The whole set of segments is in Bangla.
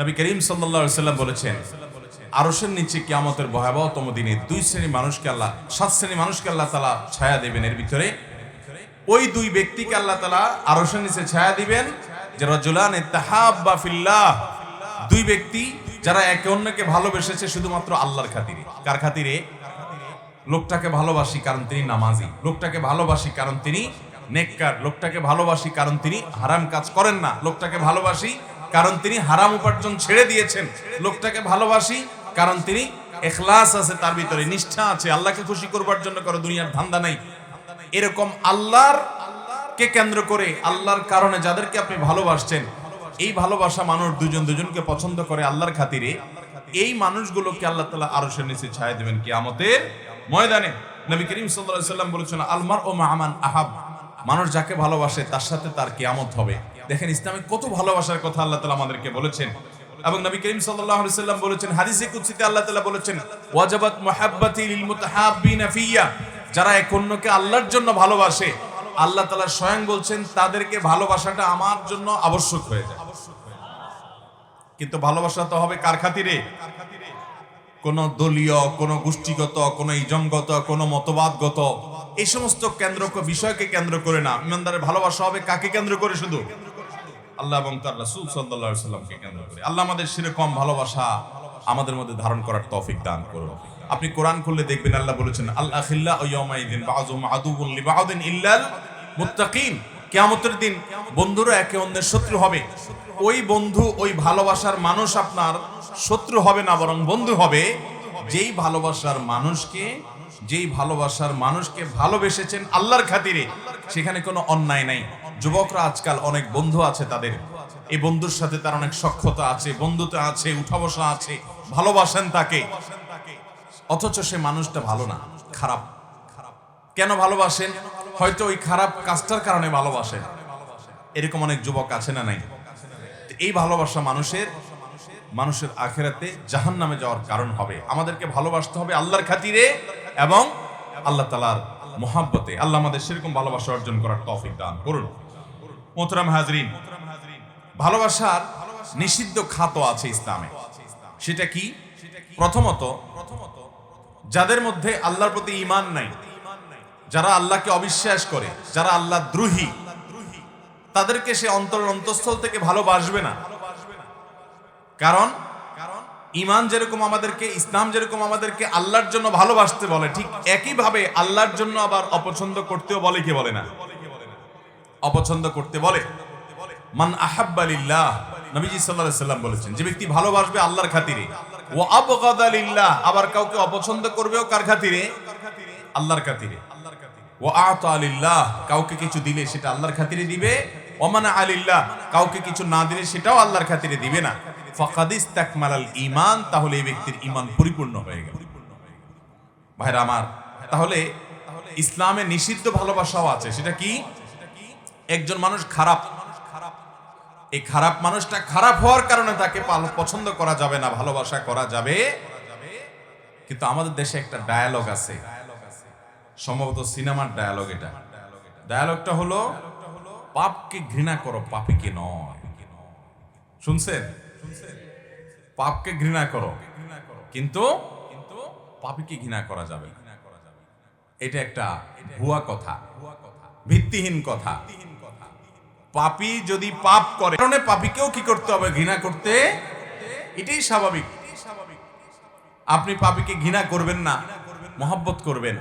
নবী করিম সাল্লা সাল্লাম বলেছেন, আরশের নিচে কিয়ামতের ভয়াবহতম দিনে দুই শ্রেণি মানুষকে আল্লাহ, সাত শ্রেণি মানুষকে আল্লাহ তালা ছায়া দেবেন এর ভিতরে। ওই দুই ব্যক্তিকে আল্লাহ তালা আরশের নিচে ছায়া দিবেন, যে রজুলান তাহাব্বা ফিল্লাহ। দুই ব্যক্তি যারা একে অন্যকে ভালোবেসেছে শুধুমাত্র আল্লাহর খাতিরে। কার খাতিরে? লোকটাকে ভালোবাসি কারণ তিনি নামাজি। লোকটাকে ভালোবাসি কারণ তিনি নেককার। লোকটাকে ভালোবাসি কারণ তিনি হারাম কাজ করেন না। লোকটাকে ভালোবাসি কারণ তিনি হারাম উপার্জন ছেড়ে দিয়েছেন। লোকটাকে ভালোবাসি, কারণ তিনি এখলাস আছে তার ভিতরে, নিষ্ঠা আছে। আল্লাহকে খুশি করবার জন্য কারও, দুনিয়ার ধান্দা নাই। এরকম আল্লাহর কে কেন্দ্র করে, আল্লাহর কারণে যাদেরকে আপনি ভালোবাসছেন, এই ভালোবাসা মানুষ দুজন দুজনকে পছন্দ করে আল্লাহর খাতিরে, এই মানুষগুলোকে আল্লাহ তালা আরও সে নিচে ছায়া দেবেন কিয়ামতের ময়দানে। নবী করিম সাল্লাল্লাহু সাল্লাম বলেছেন আলমার ও মাহমান আহাব। মানুষ যাকে ভালোবাসে, তার সাথে তার কেয়ামত হবে। দেখেন ইসলামে কত ভালোবাসার কথা আল্লাহ তালা আমাদেরকে বলেছেন। এবং নবী করিম সাল্লাম বলেছেন, হাদিসে কুদসিতে আল্লাহ তাআলা বলেছেন, ওয়াজাবাত মুহাব্বাতি যারা এক অন্যকে আল্লাহর জন্য ভালোবাসে, আল্লাহ তাআলা স্বয়ং বলছেন, তাদেরকে ভালোবাসাটা আমার জন্য আবশ্যক হয়ে যায়। কিন্তু ভালোবাসা তো হবে কার খাতিরে? কোন দলীয়, কোন গোষ্ঠীগত, কোন ইজমগত, কোন মতবাদগত। এই সমস্ত কেন্দ্র বিষয়কে কেন্দ্র করে না। ইমানদারের ভালোবাসা হবে কাকে কেন্দ্র করে শুধু? আল্লাহ এবং তার রাসূল আলাইহি সাল্লামকে কেন্দ্র করে। আল্লাহ আমাদের সেরকম ভালোবাসা আমাদের মধ্যে ধারণ করার তৌফিক দান করুন। আপনি কোরআন খুললে দেখবেন আল্লাহ বলেছেন আল্লাহ খিল্লা ও ইয়াউমাইদিন বাযুম আদুবুন লিবাউদিন ইল্লাল মুত্তাকিন। কিয়ামতের দিন বন্ধুরা একে অন্যের শত্রু হবে। ওই বন্ধু, ওই ভালোবাসার মানুষ আপনার শত্রু হবে না, বরং বন্ধু হবে। যেই ভালোবাসার মানুষকে, যেই ভালোবাসার মানুষকে ভালোবেসেছেন আল্লাহর খাতিরে, সেখানে কোনো অন্যায় নাই। যুবকরা আজকাল অনেক বন্ধু আছে তাদের। এই বন্ধুর সাথে তার অনেক সক্ষতা আছে, বন্ধুতা আছে উঠা বসা আছে, ভালোবাসেন তাকে। অথচ সে মানুষটা ভালো না, খারাপ। কেন ভালোবাসেন? হয়তো ওই খারাপ কাজটার কারণে ভালোবাসেন। এরকম অনেক যুবক আছে না নাই? এই ভালোবাসা মানুষের মানুষের আখেরাতে জাহান নামে যাওয়ার কারণ হবে। আমাদেরকে ভালোবাসতে হবে আল্লাহর খাতিরে এবং আল্লাহ তালার মোহাব্বতে। আল্লাহ আমাদের সেরকম ভালোবাসা অর্জন করার তৌফিক দান করুন। মোহতরাম হাজরিন, ভালোবাসার নিষিদ্ধ খাত আছে ইসলামে। সেটা কি? প্রথমত, যাদের মধ্যে আল্লাহর প্রতি ঈমান নাই, যারা আল্লাহকে অবিশ্বাস করে, যারা আল্লাহ দ্রোহী, তাদেরকে সে অন্তর অন্তঃস্থল থেকে ভালোবাসবে না। কারণ ইমান যেরকম আমাদেরকে, ইসলাম যেরকম আমাদেরকে আল্লাহর জন্য ভালোবাসতে বলে, ঠিক একইভাবে আল্লাহর জন্য আবার অপছন্দ করতেও বলে কি বলে না? অপছন্দ করতে বলে। মান আহাব্বালিল্লাহ নবীজি আলাইহি সাল্লাম বলেছেন, যে ব্যক্তি ভালোবাসবে আল্লাহর খাতিরে ও আবগাদালিল্লাহ আবার কাউকে অপছন্দ করবেও কার খাতিরে? আল্লাহর খাতিরে। ও আতা আলিল্লাহ কাউকে কিছু দিলে সেটা আল্লাহর খাতিরে দিবে। ওমানা আলিল্লাহ কাউকে কিছু না দিলে সেটাও আল্লাহর খাতিরে দিবে না। ফাকাদিস তাকমালাল ঈমান, তাহলে এই ব্যক্তির ঈমান পরিপূর্ণ হয়ে গেল। ভাইরা আমার, তাহলে ইসলামে নিষিদ্ধ ভালোবাসাও আছে, সেটা কি? একজন মানুষ খারাপ। এই খারাপ মানুষটা খারাপ হওয়ার কারণে তাকে পছন্দ করা যাবে না, ভালোবাসা করা যাবে। কিন্তু আমাদের দেশে একটা ডায়ালগ আছে। সম্ভবত সিনেমার ডায়ালগ এটা। ডায়ালগটা হলো, পাপকে ঘৃণা করো পাপিকে নয়। শুনছেন? পাপকে ঘৃণা করো, কিন্তু পাপিকে ঘৃণা করা যাবে। এটা একটা ভুয়া কথা, ভিত্তিহীন কথা। পাপি যদি পাপ করে, কারণে পাপিকেও কি করতে হবে? ঘৃণা করতে? এটাই স্বাভাবিক। আপনি পাপিকে ঘৃণা করবেন না, মহাব্বত করবেন।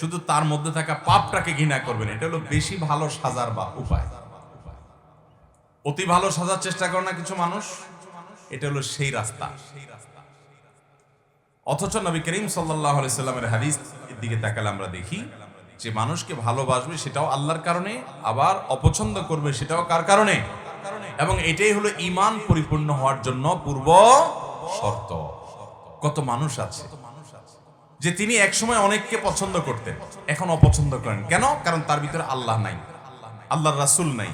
শুধু তার মধ্যে থাকা পাপটাকে ঘৃণা করবেন। এটা হলো বেশি ভালো সাজার বা উপায়। অতি ভালো সাজার চেষ্টা করে না কিছু মানুষ, এটা হলো সেই রাস্তা। অথচ নবী করিম সাল্লাহ সাল্লামের হাদিস, এর দিকে তাকালে আমরা দেখি যে মানুষকে ভালোবাসবে সেটাও আল্লাহর কারণে, আবার অপছন্দ করবে সেটাও কার কারণে? এবং এটাই হলো ইমান পরিপূর্ণ হওয়ার জন্য পূর্ব শর্ত। কত মানুষ আছে যে তিনি একসময় অনেককে পছন্দ করতেন, এখন অপছন্দ করেন। কেন? কারণ তার ভিতরে আল্লাহ নাই, আল্লাহর রাসুল নাই,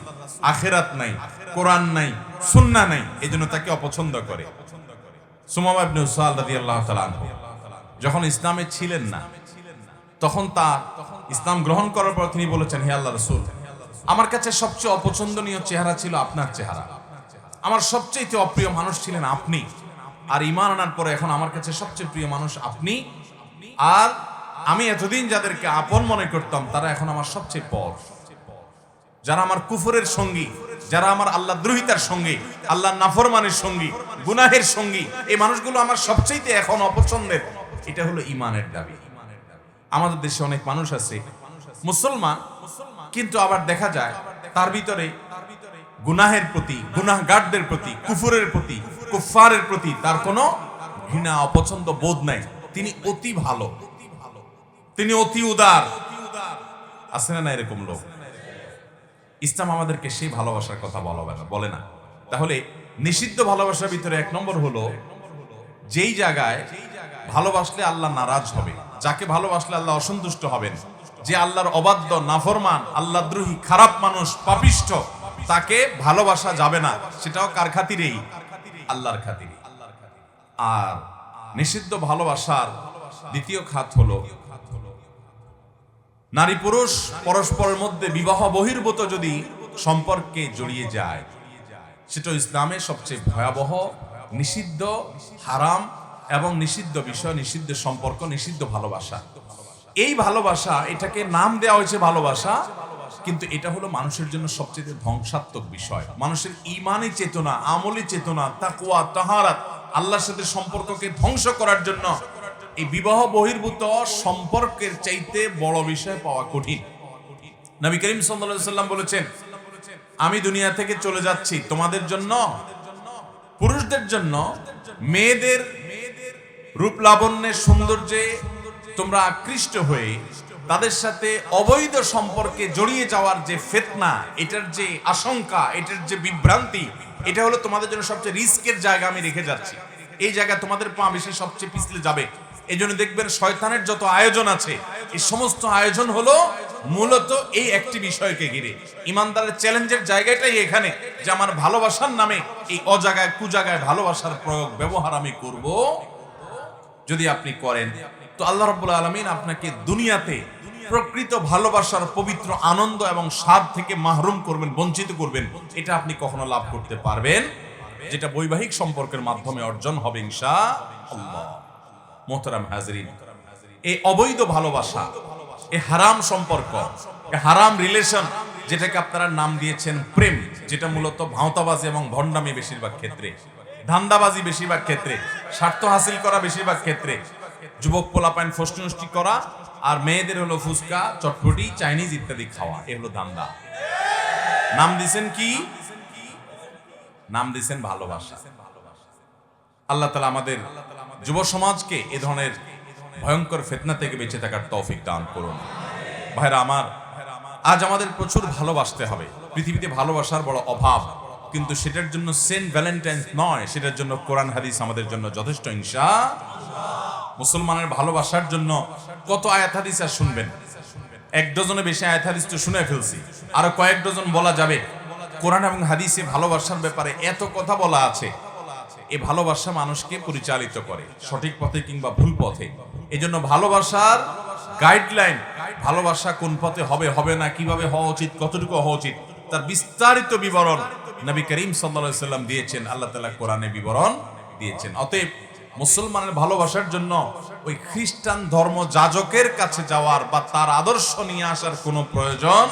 আখেরাত নাই, কোরআন নাই সুন্না নাই এই জন্য তাকে অপছন্দ করে। সুমামা রাদিয়াল্লাহু তাআলা যখন ইসলামে ছিলেন না তখন তা ইসলাম গ্রহণ করার পর তিনি বলেছেন, হে আল্লাহ রাসূল, আমার কাছে সবচেয়ে অপছন্দনীয় চেহারা ছিল আপনার চেহারা। আমার সবচেয়ে অপ্রিয় মানুষ ছিলেন আপনি। আর ইমান আনার পরে এখন আমার কাছে সবচেয়ে প্রিয় মানুষ আপনি। আর আমি এতদিন যাদেরকে আপন মনে করতাম, তারা এখন আমার সবচেয়ে পর যারা আমার কুফরের সঙ্গী, যারা আমার আল্লাহ দ্রোহিতার সঙ্গী, আল্লাহ নাফরমানের সঙ্গী, গুনাহের সঙ্গী, এই মানুষগুলো আমার সবচেয়ে এখন অপছন্দের। এটা হলো ইমানের দাবি। আমাদের দেশে অনেক মানুষ আছে। মুসলমান, কিন্তু আবার দেখা যায় তার ভিতরে গুনাহের প্রতি, গুনাহগারদের প্রতি, কুফুরের প্রতি কুফারের প্রতি তার কোনো ঘৃণা, অপছন্দ বোধ নাই। তিনি অতি ভালো। তিনি অতি উদার। আছে না এরকম লোক? ইসলাম আমাদেরকে সেই ভালোবাসার কথা বলা বলে না। তাহলে নিষিদ্ধ ভালোবাসার ভিতরে এক নম্বর হলো, যেই জায়গায় ভালোবাসলে আল্লাহ নারাজ হবে। যাকে ভালোবাসলে আল্লাহ অসন্তুষ্ট হবেন। যে আল্লাহর অবাধ্য, নাফরমান, আল্লাহদ্রোহী, খারাপ মানুষ, পাপিষ্ঠ, তাকে ভালোবাসা যাবে না। সেটাও কার খাতিরেই? আল্লাহর খাতিরে। আর নিষিদ্ধ ভালোবাসার দ্বিতীয় খাত হলো, নারী পুরুষ পরস্পরের মধ্যে বিবাহ বহির্ভূত যদি সম্পর্কে জড়িয়ে যায় সেটা ইসলামের সবচেয়ে ভয়াবহ, নিষিদ্ধ, হারাম এবং নিষিদ্ধ বিষয়, নিষিদ্ধ সম্পর্ক, নিষিদ্ধ ভালোবাসা। এই ভালোবাসা, এটাকে নাম দেওয়া হয়েছে ভালোবাসা, কিন্তু এটা হলো মানুষের জন্য সবচেয়ে ধ্বংসাত্মক বিষয়। মানুষের ইমানি চেতনা আমলি চেতনা তাকুয়া তাহারাত, আল্লাহর সাথে সম্পর্ককে ধ্বংস করার জন্য এই বিবাহ বহির্ভূত সম্পর্কের চাইতে বড় বিষয় পাওয়া কঠিন। নবী করিম সাল্লাম বলেছেন, আমি দুনিয়া থেকে চলে যাচ্ছি, তোমাদের জন্য পুরুষদের জন্য মেয়েদের মেয়েদের রূপ লাবণ্যের সৌন্দর্যে তোমরা আকৃষ্ট হয়ে তাদের সাথে অবৈধ সম্পর্কে জড়িয়ে যাওয়ার যে ফেতনা, এটার যে আশঙ্কা, এটার যে বিভ্রান্তি, এটা হলো তোমাদের জন্য সবচেয়ে রিস্কের জায়গা আমি রেখে যাচ্ছি। এই জায়গা তোমাদের পা বেশি সবচেয়ে পিছলে যাবে। এই জন্য দেখবেন শয়তানের যত আয়োজন আছে, এই সমস্ত আয়োজন হলো মূলত এই একটি বিষয়কে ঘিরে। ইমানদারের চ্যালেঞ্জের জায়গাটাই এখানে যে আমার ভালোবাসার নামে এই অজাগায়, কুজাগায় ভালোবাসার প্রয়োগ, ব্যবহার আমি করব। যদি আপনি করেন, তো আল্লাহ রাব্বুল আলামিন আপনাকে দুনিয়াতে প্রকৃত ভালোবাসার পবিত্র আনন্দ এবং স্বাদ থেকে মাহরুম করবেন, বঞ্চিত করবেন, এটা আপনি কখনো লাভ করতে পারবেন। যেটা বৈবাহিক সম্পর্কের মাধ্যমে অর্জন হবে ইনশা আল্লাহ মোহতারাম হাজরিন এই অবৈধ ভালোবাসা এই হারাম সম্পর্ক হারাম রিলেশন যেটাকে আপনারা নাম দিয়েছেন প্রেম, যেটা মূলত ভাঁওতাবাজি এবং ভণ্ডামি বেশিরভাগ ক্ষেত্রে, ধান্দাবাজি বেশিরভাগ ক্ষেত্রে, স্বার্থ হাসিল করা বেশিরভাগ ক্ষেত্রে, যুবক পোলাপাইন ফষ্টি করা আর মেয়েদের হলো ফুচকা, চটপটি, চাইনিজ ইত্যাদি খাওয়া, এ হলো ধান্দা। নাম দিছেন কি? নাম দিছেন ভালোবাসা। আল্লাহ তালা আমাদের যুব সমাজকে এ ধরনের ভয়ঙ্কর ফেতনা থেকে বেঁচে থাকার তৌফিক দান করুন। ভাইরা আমার, আজ আমাদের প্রচুর ভালোবাসতে হবে। পৃথিবীতে ভালোবাসার বড় অভাব, কিন্তু সেটার জন্য সেন্ট ভ্যালেন্টাইন্স নয়, সেটার জন্য কোরআন হাদিস আমাদের জন্য যথেষ্ট হিংসা মুসলমানের ভালোবাসার জন্য কত আয়াত হাদিস আর শুনবেন? এক ডজনে বেশি আয়াত হাদিস তো শুনে ফেলছি। আরও কয়েক ডজন বলা যাবে। কোরআন এবং হাদিসে ভালোবাসার ব্যাপারে এত কথা বলা আছে। এই ভালোবাসা মানুষকে পরিচালিত করে, সঠিক পথে কিংবা ভুল পথে। এই জন্য ভালোবাসার গাইডলাইন ভালোবাসা কোন পথে হবে হবে না, কীভাবে হওয়া উচিত, কতটুকু হওয়া উচিত, তার বিস্তারিত বিবরণ নবী করিম সাল্লা সাল্লাম দিয়েছেন, আল্লাহ তালা কোরআনে বিবরণ দিয়েছেন। অতএব মুসলমানের ভালোবাসার জন্য ওই খ্রিস্টান ধর্ম যাজকের কাছে যাওয়ার বা তার আদর্শ নিয়ে আসার কোনো প্রয়োজন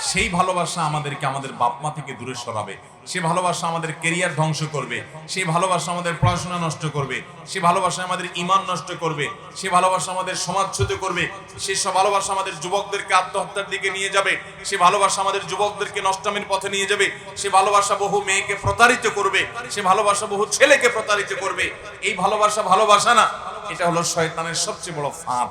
সেই ভালোবাসা আমাদেরকে আমাদের বাপ মা থেকে দূরে সরাবে। সে ভালোবাসা আমাদের কেরিয়ার ধ্বংস করবে। সেই ভালোবাসা আমাদের পড়াশোনা নষ্ট করবে। সে ভালোবাসা আমাদের ইমান নষ্ট করবে। সে ভালোবাসা আমাদের সমাজচ্যুত করবে। সে সব ভালোবাসা আমাদের যুবকদেরকে আত্মহত্যার দিকে নিয়ে যাবে। সে ভালোবাসা আমাদের যুবকদেরকে নষ্টমের পথে নিয়ে যাবে। সে ভালোবাসা বহু মেয়েকে প্রতারিত করবে। সে ভালোবাসা বহু ছেলেকে প্রতারিত করবে। এই ভালোবাসা ভালোবাসা না, এটা হলো শয়তানের সবচেয়ে বড় ফাঁদ।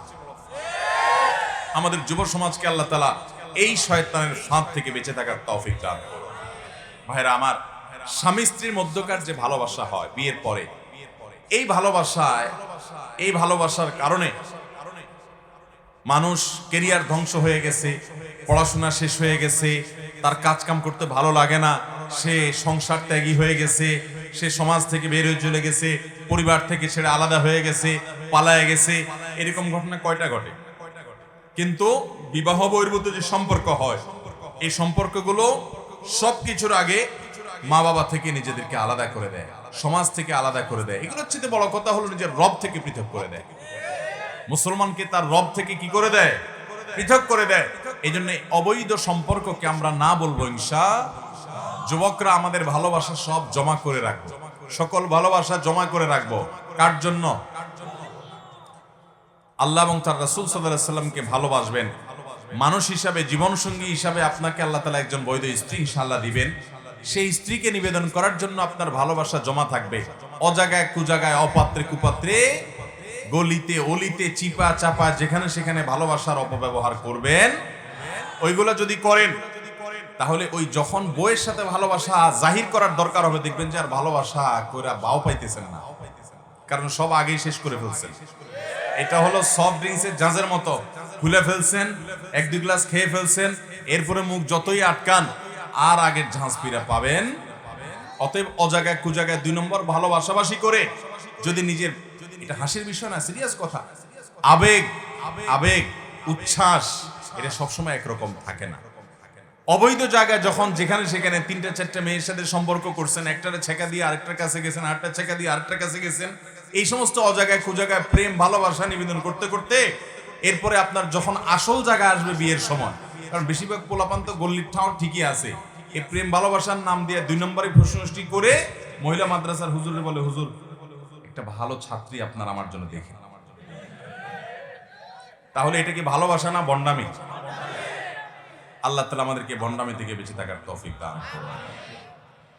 আমাদের যুব সমাজকে আল্লাহ তালা এই শয়তানের ফাঁদ থেকে বেঁচে থাকার তৌফিক দান করুন ভাইরা আমার, স্বামী স্ত্রীর মধ্যকার যে ভালোবাসা হয় বিয়ের পরে, এই ভালোবাসায়, এই ভালোবাসার কারণে মানুষ কেরিয়ার ধ্বংস হয়ে গেছে, পড়াশোনা শেষ হয়ে গেছে, তার কাজ কাম করতে ভালো লাগে না, সে সংসার ত্যাগী হয়ে গেছে, সে সমাজ থেকে বের হয়ে চলে গেছে, পরিবার থেকে ছেড়ে আলাদা হয়ে গেছে, পালায় গেছে, এরকম ঘটনা কয়টা ঘটে? কিন্তু বিবাহ বহির্ভূত যে সম্পর্ক হয়, এই সম্পর্কগুলো সবকিছুর আগে মা বাবা থেকে নিজেদেরকে আলাদা করে দেয়, সমাজ থেকে আলাদা করে দেয়। এগুলো হচ্ছে বড় কথা হলো নিজের রব থেকে পৃথক করে দেয়। মুসলমানকে তার রব থেকে কি করে দেয়? পৃথক করে দেয়। এই জন্য অবৈধ সম্পর্ককে আমরা না বলব ইনশা যুবকরা আমাদের ভালোবাসা সব জমা করে রাখব। সকল ভালোবাসা জমা করে রাখব। কার জন্য? আল্লাহ এবং তার রাসুল সাল্লাহ সাল্লামকে ভালোবাসবেন। মানুষ হিসাবে জীবন সঙ্গী হিসাবে আপনাকে আল্লাহ তালা একজন বৈধ স্ত্রী ইনশাআল্লাহ দিবেন। সেই স্ত্রীকে নিবেদন করার জন্য আপনার ভালোবাসা জমা থাকবে। অজাগায়, কুজাগায়, অপাত্রে, কুপাত্রে, গলিতে, অলিতে, চিপা, চাপা, যেখানে সেখানে ভালোবাসার অপব্যবহার করবেন। ওইগুলো যদি করেন, তাহলে ওই যখন বইয়ের সাথে ভালোবাসা জাহির করার দরকার হবে, দেখবেন যে আর ভালোবাসা কইরা বাও পাইতেছেন না। কারণ সব আগেই শেষ করে ফেলছেন। এটা হলো সফট ড্রিঙ্কসের জাজের মতো। খুলে ফেলছেন, এক দুই গ্লাস খেয়ে ফেলছেন, এরপরে মুখ যতই আটকান, আর আগের ঝাঁস পিরা পাবেন। অতএব অজাগায় কুজাগায় দুই নম্বর ভালোবাসাবাসি করে যদি নিজের এটা হাসির বিষয় না সিরিয়াস কথা। আবেগ আবেগ, উচ্ছ্বাস, এটা সবসময় একরকম থাকে না। অবৈধ জায়গায় যখন যেখানে সেখানে তিনটা, চারটা মেয়ের সাথে সম্পর্ক করছেন, একটারে ছেকা দিয়ে আরেকটার কাছে গেছেন, আরেকটা ছেকা দিয়ে আরেকটার কাছে গেছেন এই সমস্ত অজায়গায় কুজায়গায় প্রেম, ভালোবাসা নিবেদন করতে করতে এরপরে আপনার যখন আসল জায়গা আসবে বিয়ের সময়, কারণ বেশিরভাগ পোলাপান তো গল্লির ঠাও ঠিকই আছে। এই প্রেম, ভালোবাসার নাম দিয়ে দুই নম্বরে প্রশ্নটি করে মহিলা মাদ্রাসার হুজুরে বলে, হুজুর, একটা ভালো ছাত্রী আপনার আমার জন্য দেখে তাহলে এটা কি ভালোবাসা না বন্ডামি? আল্লাহ তালা আমাদেরকে বন্ডামি থেকে বেঁচে থাকার তৌফিক দান।